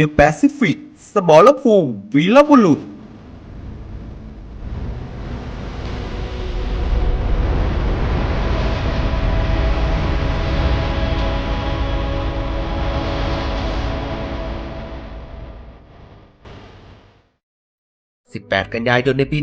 The Pacific สมรภูมิวีรบุรุษ 18 กันยายนในปี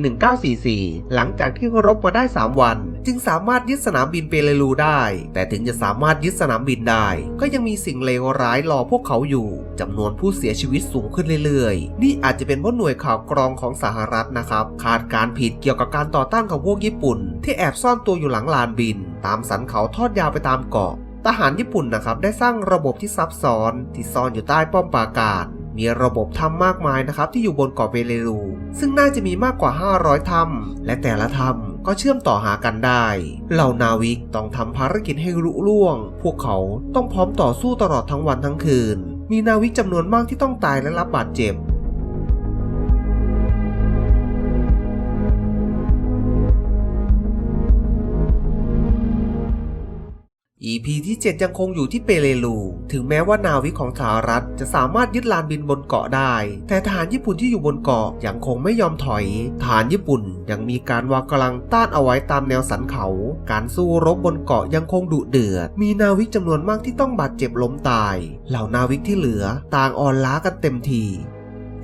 1944 หลังจากที่รบมาได้ 3 วัน จึงสามารถยึดสนามบินเปเรลูได้ แต่ถึงจะสามารถยึดสนามบินได้ ก็ยังมีสิ่งเลวร้ายรอพวกเขาอยู่จำนวนผู้เสียชีวิตสูงขึ้นเรื่อยๆ นี่อาจจะเป็นเพราะหน่วยข่าวกรองของสหรัฐนะครับคาดการผิดเกี่ยวกับการต่อต้านของพวกญี่ปุ่น ที่แอบซ่อนตัวอยู่หลังลานบิน ตามสันเขาทอดยาวไปตามเกาะทหารญี่ปุ่นนะครับได้สร้างระบบที่ซับซ้อนที่ซ่อนอยู่ใต้ป้อมปราการ มีระบบถ้ำมากมายนะครับที่อยู่บนเกาะเบเลรูซึ่งน่าจะมีมากกว่า 500ถ้ำและแต่ละถ้ำก็เชื่อมต่อหากันได้ เหล่านาวิกต้องทำภารกิจให้รุ่ล่วง พวกเขาต้องพร้อมต่อสู้ตลอดทั้งวันทั้งคืน มีนาวิกจำนวนมากที่ต้องตายและรับบาดเจ็บ EP ที่ 7 ยังคงอยู่ที่เปเรลู ถึงแม้ว่านาวิกของสหรัฐ จะสามารถยึดลานบินบนเกาะได้ แต่ทหารญี่ปุ่นที่อยู่บนเกาะยังคงไม่ยอมถอย ทหารญี่ปุ่นยังมีการวางกำลังต้านเอาไว้ตามแนวสันเขา การสู้รบบนเกาะยังคงดุเดือด มีนาวิกจำนวนมากที่ต้องบาดเจ็บล้มตาย เหล่านาวิกที่เหลือต่างอ่อนล้ากันเต็มที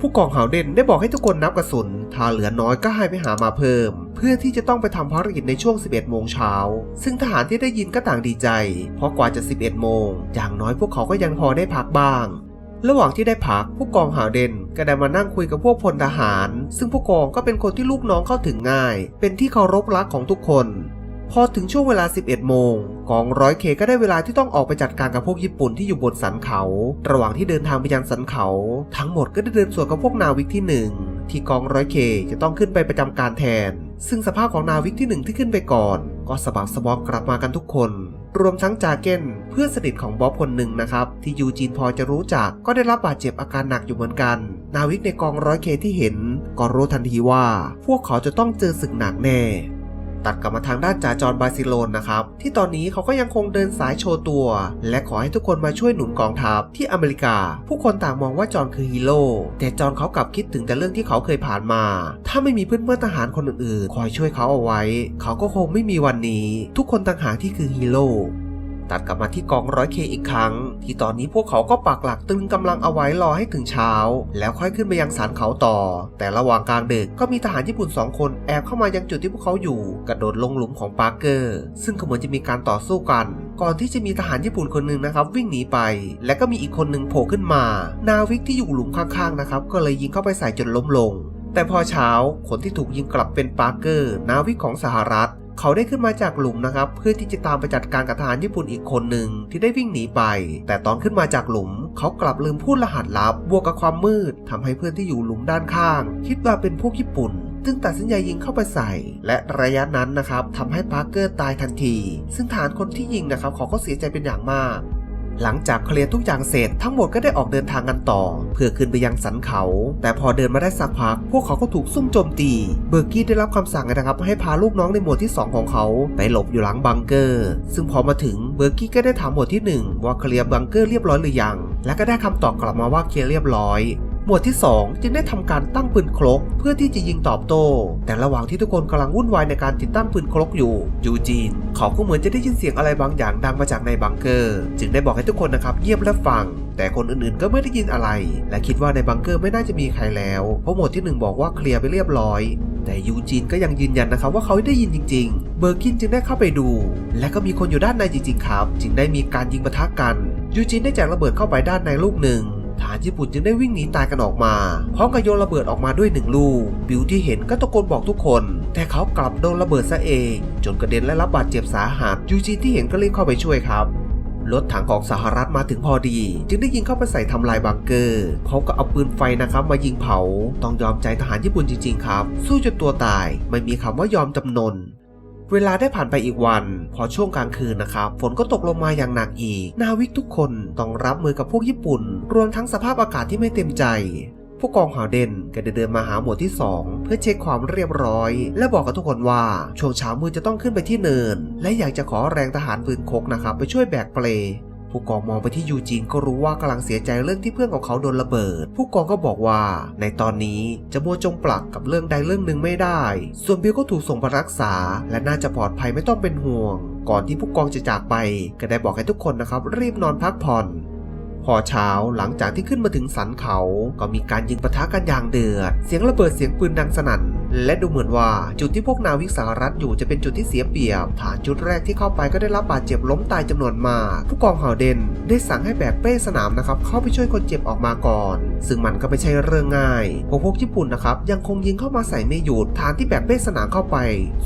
ผู้กองหาวเด่นได้บอกให้ทุกคนนับกระสุน ถ้าเหลือน้อยก็ให้ไปหามาเพิ่ม พื่อที่จะต้องไปทำภารกิจในช่วง 11 โมงเช้า ซึ่งทหารที่ได้ยินก็ต่างดีใจ เพราะกว่าจะ 11 โมง อย่างน้อยพวกเขาก็ยังพอได้พักบ้าง ระหว่างที่ได้พักผู้กองหาเดนก็ได้มานั่งคุยกับพวกพลทหาร ซึ่งผู้กองก็เป็นคนที่ลูกน้องเข้าถึงง่าย เป็นที่เคารพรักของทุกคน พอถึงช่วงเวลา 11 โมง กองร้อยเคก็ได้เวลาที่ต้องออกไปจัดการกับพวกญี่ปุ่นที่อยู่บนสันเขา ระหว่างที่เดินทางไปยังสันเขา ทั้งหมดก็ได้เดินสวนกับพวกนาวิกที่ 1 ที่กองร้อยเคจะต้องขึ้นไปประจำการแทน ซึ่งสภาพของนาวิกที่หนึ่งที่ขึ้นไปก่อน ก็สะบักสะบอกกลับมากันทุกคน รวมทั้งจาเก้นเพื่อนสนิทของบ๊อบคนหนึ่งนะครับ ที่ยูจีนพอจะรู้จักก็ได้รับบาดเจ็บอาการหนักอยู่เหมือนกัน นาวิกในกองร้อยเคที่เห็น ก็รู้ทันทีว่า พวกเขาจะต้องเจอศึกหนักแน่ ตัดกลับมาทางด้านจ่าจอร์นบาซิโลนนะครับ ที่ตอนนี้เขาก็ยังคงเดินสายโชว์ตัว และขอให้ทุกคนมาช่วยหนุนกองทัพที่อเมริกา ผู้คนต่างมองว่าจอร์นคือฮีโร่แต่จอร์นเขากลับคิดถึงแต่เรื่องที่เขาเคยผ่านมา ถ้าไม่มีเพื่อนเพื่อนทหารคนอื่นๆ คอยช่วยเขาเอาไว้ เขาก็คงไม่มีวันนี้ ทุกคนต่างหากที่คือฮีโร่ ตัดกลับมาที่กองร้อยเคอีกครั้ง ที่ตอนนี้พวกเขาก็ปักหลักตึงกำลังเอาไว้รอให้ถึงเช้า แล้วค่อยขึ้นไปยังสารเขาต่อ แต่ระหว่างกลางดึกก็มีทหารญี่ปุ่นสองคนแอบเข้ามายังจุดที่พวกเขาอยู่ กระโดดลงหลุมของปาร์เกอร์ ซึ่งก็เหมือนจะมีการต่อสู้กัน ก่อนที่จะมีทหารญี่ปุ่นคนหนึ่งนะครับ วิ่งหนีไป และก็มีอีกคนหนึ่งโผล่ขึ้นมา นาวิกที่อยู่หลุมข้างๆนะครับก็เลยยิงเข้าไปใส่จนล้มลงแต่พอเช้าคนที่ถูกยิงกลับเป็นปาร์เกอร์ นาวิกของสหรัฐ เขาได้ขึ้นมาจากหลุมนะครับ เพื่อที่จะตามไปจัดการกับทหารญี่ปุ่นอีกคนหนึ่งที่ได้วิ่งหนีไป แต่ตอนขึ้นมาจากหลุม เขากลับลืมพูดรหัสลับบวกกับความมืดทำให้เพื่อนที่อยู่หลุมด้านข้าง คิดว่าเป็นพวกญี่ปุ่นจึงตัดสินใจยิงเข้าไปใส่ และระยะนั้นนะครับทำให้พาร์เกอร์ตายทันที ซึ่งฐานคนที่ยิงนะครับเขาก็เสียใจเป็นอย่างมาก หลังจากเคลียร์ทุกอย่างเสร็จทั้งหมดก็ได้ออกเดินทางกันต่อ เพื่อขึ้นไปยังสันเขา แต่พอเดินมาได้สักพัก พวกเขาก็ถูกซุ่มโจมตี เบอร์กี้ได้รับคำสั่งนะครับให้พาลูกน้องในหมวดที่ 2 ของเขาไปหลบอยู่หลังบังเกอร์ ซึ่งพอมาถึงเบอร์กี้ก็ได้ถามหมวดที่ 1 ว่าเคลียร์บังเกอร์เรียบร้อยหรือยัง และก็ได้คำตอบกลับมาว่าเคลียร์เรียบร้อย หมวดที่ 2 จึงได้ทำการตั้งปืนครกเพื่อที่จะยิงตอบโต้ แต่ระหว่างที่ทุกคนกำลังวุ่นวายในการติดตั้งปืนครกอยู่ ยูจีน เขาก็เหมือนจะได้ยินเสียงอะไรบางอย่างดังมาจากในบังเกอร์ จึงได้บอกให้ทุกคนนะครับเงียบและฟัง แต่คนอื่นๆก็ไม่ได้ยินอะไร และคิดว่าในบังเกอร์ไม่น่าจะมีใครแล้ว เพราะหมวดที่หนึ่งบอกว่าเคลียร์ไปเรียบร้อย แต่ยูจีนก็ยังยืนยันนะครับว่าเขาได้ยินจริง ๆ เบอร์กินจึงได้เข้าไปดู และก็มีคนอยู่ด้านในจริงๆครับ จึงได้มีการยิงปะทะกันยูจีนได้แจกระเบิดเข้าไปด้านในลูกหนึ่งารญี่ปุ่นจึงได้วิ่งหนีตายกันออกมาพร้อมกับโยนระเบิดออกมาด้วยหนึ่งลูก บิวที่เห็นก็ตะโกนบอกทุกคน แต่เขากลับโดนระเบิดซะเอง จนกระเด็นและรับบาดเจ็บสาหัสยูจีที่เห็นก็รีบเข้าไปช่วยครับรถถังของสหรัฐมาถึงพอดี จึงได้ยิงเข้าไปใส่ทำลายบังเกอร์พร้อมกับเอาปืนไฟนะครับมายิงเผา ต้องยอมใจทหารญี่ปุ่นจริงๆครับ สู้จนตัวตาย ไม่มีคำว่ายอมจำนน เวลาได้ผ่านไปอีกวัน พอช่วงกลางคืนนะครับ ฝนก็ตกลงมาอย่างหนักอีก นาวิกทุกคนต้องรับมือกับพวกญี่ปุ่น รวมทั้งสภาพอากาศที่ไม่เต็มใจผู้กองหาวเดนก็ได้เดินมาหาหมวดที่ 2 เพื่อเช็คความเรียบร้อย และบอกกับทุกคนว่าช่วงเช้ามืดจะต้องขึ้นไปที่เนิน และอยากจะขอแรงทหารปืนคกนะครับไปช่วยแบกเปล ผู้กองมองไปที่ยูจินก็รู้ว่ากำลังเสียใจเรื่องที่เพื่อนของเขาโดนระเบิด ผู้กองก็บอกว่า ในตอนนี้จะมัวจงปลักกับเรื่องใดเรื่องหนึ่งไม่ได้ ส่วนเบลก็ถูกส่งไปรักษา และน่าจะปลอดภัยไม่ต้องเป็นห่วง ก่อนที่ผู้กองจะจากไป ก็ได้บอกให้ทุกคนนะครับ รีบนอนพักผ่อนพอเช้าหลังจากที่ขึ้นมาถึงสันเขา ก็มีการยิงปะทะกันอย่างเดือด เสียงระเบิดเสียงปืนดังสนั่น และดูเหมือนว่าจุดที่พวกนาวิกสหรัฐอยู่จะเป็นจุดที่เสียเปรียบ ฐานจุดแรกที่เข้าไปก็ได้รับบาดเจ็บล้มตายจำนวนมาก ผู้กองเฮาเดนได้สั่งให้แบกเป้สนามนะครับเข้าไปช่วยคนเจ็บออกมาก่อน ซึ่งมันก็ไม่ใช่เรื่องง่ายพวกพวกญี่ปุ่นนะครับยังคงยิงเข้ามาใส่ไม่หยุดฐานที่แบกเป้สนามเข้าไป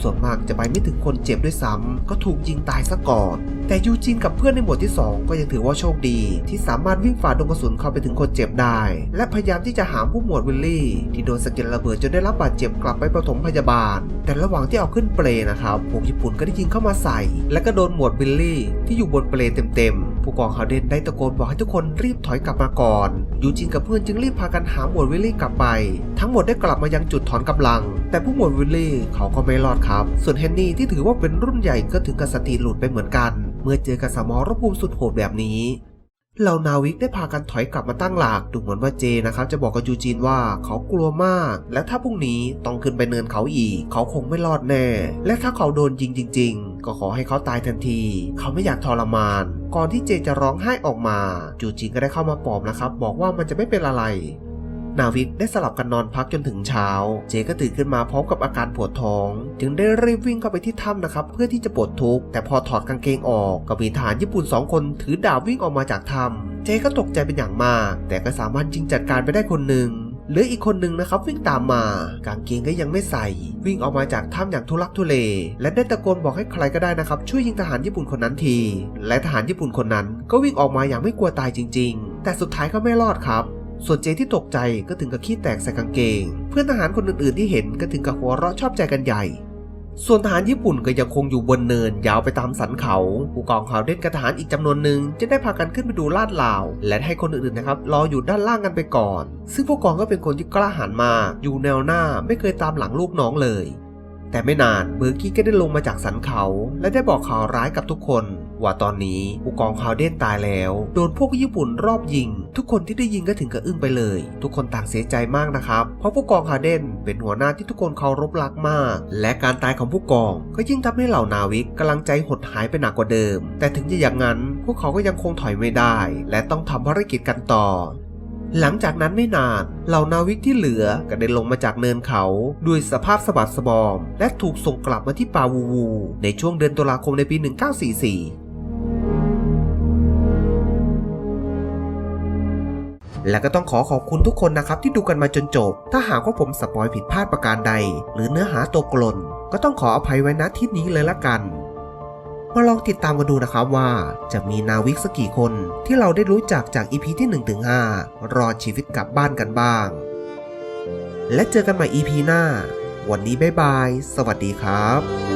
ส่วนมากจะไปไม่ถึงคนเจ็บด้วยซ้ำก็ถูกยิงตายซะก่อน แต่ยูจินกับเพื่อนในหมวดที่ 2 ก็ยังถือว่าโชคดี ที่สามารถวิ่งฝ่าดงกระสุนเข้าไปถึงคนเจ็บได้ และพยายามที่จะหาผู้หมวดวิลลี่ที่โดนสะเก็ดระเบิดจนได้รับบาดเจ็บกลับไปปฐมพยาบาล แต่ระหว่างที่เอาขึ้นเปลนะครับพวกญี่ปุ่นก็ได้ยิงเข้ามาใส่ และก็โดนหมวดวิลลี่ ที่อยู่บนเปลเต็มๆ ผู้กองฮาวเดนได้ตะโกนบอกให้ทุกคนรีบถอยกลับมาก่อนยูจินกับเพื่อนจึงรีบพากันหาหมวดวิลลี่กลับไป ทั้งหมดได้กลับมายังจุดถอนกำลัง แต่ผู้หมวดวิลลี่เขาก็ไม่รอดครับ ส่วนเฮนนี่ที่ถือว่าเป็นรุ่นใหญ่ก็ถึงกับสติหลุดไปเหมือนกัน เมื่อเจอกับสมรภูมิสุดโหดแบบนี้ เหล่านาวิกได้พากันถอยกลับมาตั้งหลักดูเหมือนว่าเจนะครับจะบอกกับยูจีนว่าเขากลัวมาก และถ้าพรุ่งนี้ต้องขึ้นไปเนินเขาอีก เขาคงไม่รอดแน่ และถ้าเขาโดนยิงจริง ๆ ก็ขอให้เขาตายทันที เขาไม่อยากทรมาน ก่อนที่เจจะร้องไห้ออกมา จูจินก็ได้เข้ามาปลอบนะครับ บอกว่ามันจะไม่เป็นอะไร นาวิกได้สลับกันนอนพักจนถึงเช้า เจก็ตื่นขึ้นมาพร้อมกับอาการปวดท้อง จึงได้รีบวิ่งเข้าไปที่ถ้ำนะครับ เพื่อที่จะปลดทุกข์แต่พอถอดกางเกงออกก็มีทหารญี่ปุ่นสองคนถือดาบวิ่งออกมาจากถ้ำเจก็ตกใจเป็นอย่างมาก แต่ก็สามารถยิงจัดการไปได้คนหนึ่งเหลืออีกคนหนึ่งนะครับวิ่งตามมากางเกงก็ยังไม่ใส่ วิ่งออกมาจากถ้ำอย่างทุลักทุเล และได้ตะโกนบอกให้ใครก็ได้นะครับ ช่วยยิงทหารญี่ปุ่นคนนั้นที และทหารญี่ปุ่นคนนั้นก็วิ่งออกมาอย่างไม่กลัวตายจริง ๆ แต่สุดท้ายก็ไม่รอดครับ ส่วนเจที่ตกใจก็ถึงกับขี้แตกใส่กางเกง เพื่อนทหารคนอื่นๆที่เห็นก็ถึงกับหัวเราะชอบใจกันใหญ่ ส่วนทหารญี่ปุ่นก็ยังคงอยู่บนเนินยาวไปตามสันเขา ผู้กองข่าวเด่นกับทหารอีกจำนวนหนึ่งจะได้พากันขึ้นไปดูลาดลาว และให้คนอื่นๆนะครับรออยู่ด้านล่างกันไปก่อน ซึ่งผู้กองก็เป็นคนที่กล้าหาญมากอยู่แนวหน้าไม่เคยตามหลังลูกน้องเลย แต่ไม่นานเบอร์กี้ก็ได้ลงมาจากสันเขา และได้บอกข่าวร้ายกับทุกคน ว่าตอนนี้ผู้กองคาวเดนตายแล้วโดนพวกญี่ปุ่นรอบยิง ทุกคนที่ได้ยินก็ถึงกับอึ้งไปเลย ทุกคนต่างเสียใจมากนะครับ เพราะผู้กองคาวเดนเป็นหัวหน้าที่ทุกคนเคารพรักมาก และการตายของผู้กองก็ยิ่งทำให้เหล่านาวิกกำลังใจหดหายไปหนักกว่าเดิม แต่ถึงจะอย่างนั้น พวกเขาก็ยังคงถอยไม่ได้ และต้องทำภารกิจกันต่อหลังจากนั้นไม่นาน เหล่านาวิกที่เหลือก็ได้ลงมาจากเนินเขาด้วยสภาพสะบัดสะบอม และถูกส่งกลับมาที่ปาวูวู ในช่วงเดือนตุลาคมในปี 1944 และก็ต้องขอขอบคุณทุกคนนะครับที่ดูกันมาจนจบ ถ้าหากว่าผมสปอยผิดพลาดประการใด หรือเนื้อหาตกหล่นก็ต้องขออภัยไว้ณที่นี้เลยละกันมาลองติดตามกันดูนะครับว่า จะมีนาวิกสักกี่คนที่เราได้รู้จักจาก EP ที่ 1-5 รอดชีวิตกลับบ้านกันบ้าง และเจอกันใหม่ EP หน้า วันนี้บ๊ายบาย สวัสดีครับ